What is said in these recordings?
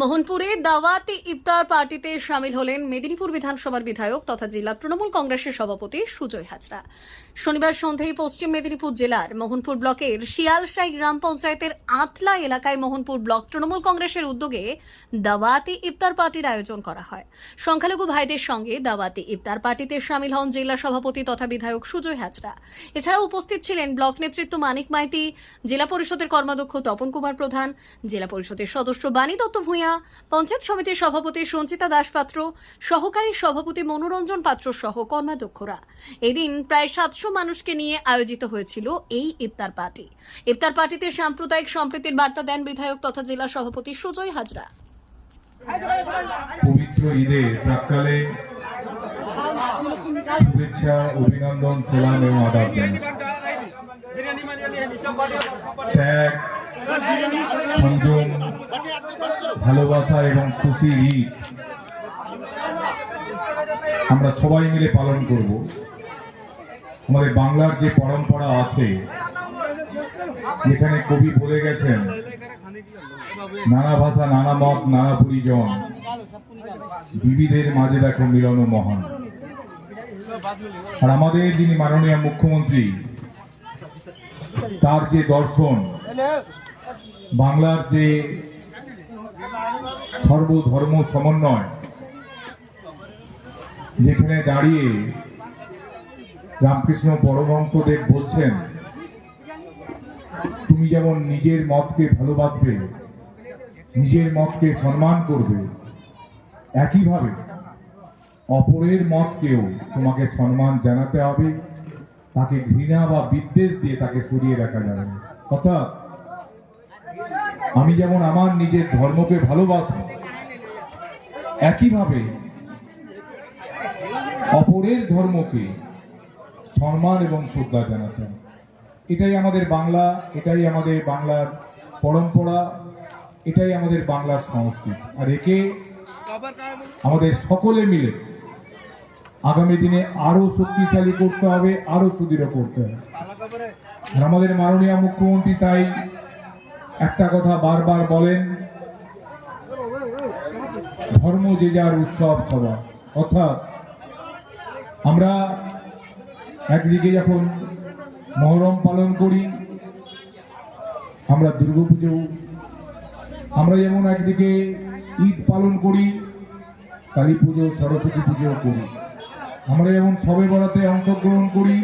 মোহনপুরে দাওয়াতি ইফতার পার্টিতে সামিল হলেন মেদিনীপুর বিধানসভার বিধায়ক তথা জেলা তৃণমূল কংগ্রেসের সভাপতি সুজয় হাজরা। শনিবার সন্ধ্যায় পশ্চিম মেদিনীপুর জেলার মোহনপুর ব্লকের শিয়ালশাই গ্রাম পঞ্চায়েতের আতলা এলাকায় মোহনপুর ব্লক তৃণমূল কংগ্রেসের উদ্যোগে দাওয়াতে ইফতার পার্টির আয়োজন করা হয়। সংখ্যালঘু ভাইদের সঙ্গে দাওয়াতে ইফতার পার্টিতে সামিল হন জেলা সভাপতি তথা বিধায়ক সুজয় হাজরা। এছাড়াও উপস্থিত ছিলেন ব্লক নেতৃত্ব মানিক মাইতি, জেলা পরিষদের কর্মাধ্যক্ষ তপন কুমার প্রধান, জেলা পরিষদের সদস্য বাণী দত্ত ভূঁইয়া পঞ্চায়েত সমিতির সভাপতি সঞ্চিতা দাসপাত্র সহকারী সভাপতি মনোরঞ্জন পাত্র সহ কর্মাধ্যক্ষরা এদিন প্রায় সাতশো মানুষকে নিয়ে আয়োজিত হয়েছিল এই ইফতার পার্টি। ইফতার পার্টিতে সাম্প্রদায়িক সম্প্রীতির বার্তা দেন বিধায়ক তথা জেলা সভাপতি সুজয় হাজরা। পবিত্র ঈদের প্রাককালে শুভেচ্ছা, অভিনন্দন এবং সংযম ভালোবাসা এবং খুশি ঈদ আমরা সবাই মিলে পালন করব। আমাদের বাংলার যে পরম্পরা আছে, যেখানে কবি বলে গেছেন, নানা ভাষা, নানা মত, নানা পরিজন, বিবিধের মাঝে দেখো মিলন মহান। আর আমাদের যিনি মাননীয় মুখ্যমন্ত্রী, তার যে দর্শন বাংলার যে সর্বধর্ম সমন্বয়, যেখানে দাঁড়িয়ে রামকৃষ্ণ পরমহংসদেব বলছেন, তুমি যেমন নিজের মতকে ভালোবাসবে, নিজের মতকে সম্মান করবে, একইভাবে অপরের মতকেও তোমাকে সম্মান জানাতে হবে, তাকে ঘৃণা বা বিদ্বেষ দিয়ে তাকে সরিয়ে রাখা যাবে অর্থাৎ আমি যেমন আমার নিজের ধর্মকে ভালোবাসবো একইভাবে অপরের ধর্মকে সম্মান এবং শ্রদ্ধা জানাতে এটাই আমাদের বাংলা, এটাই আমাদের বাংলার পরম্পরা, এটাই আমাদের বাংলার সংস্কৃতি। আর একে আমাদের সকলে মিলে আগামী দিনে আরও শক্তিশালী করতে হবে, আরও সুদৃঢ় করতে হবে। আর আমাদের মাননীয় মুখ্যমন্ত্রী তাই একটা কথা বারবার বলেন, ধর্ম যে যার উৎসব সভা। অর্থাৎ আমরা একদিকে যখন মহরম পালন করি, আমরা দুর্গাপুজো আমরা যেমন একদিকে ঈদ পালন করি, কালী পুজো, সরস্বতী পুজো করি। আমরা যেমন সবে বরাতে অংশগ্রহণ করি,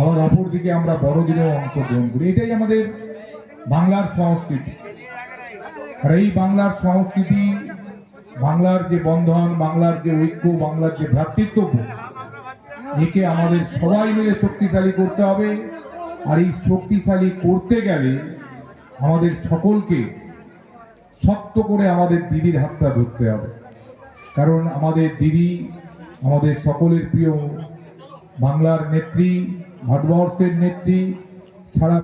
আবার অপরদিকে আমরা বড়দিনেও অংশগ্রহণ করি। এটাই আমাদের বাংলার সংস্কৃতি। আর এই বাংলার সংস্কৃতি, বাংলার যে বন্ধন, বাংলার যে ঐক্য, বাংলার যে ভ্রাতৃত্ববোধ, একে আমাদের সবাই মিলে শক্তিশালী করতে হবে। আর এই শক্তিশালী করতে গেলে আমাদের সকলকে শক্ত করে আমাদের দিদির হাতটা ধরতে হবে। কারণ আমাদের দিদি, আমাদের সকলের প্রিয় বাংলার নেত্রী, ভারতবর্ষের নেত্রী, সারা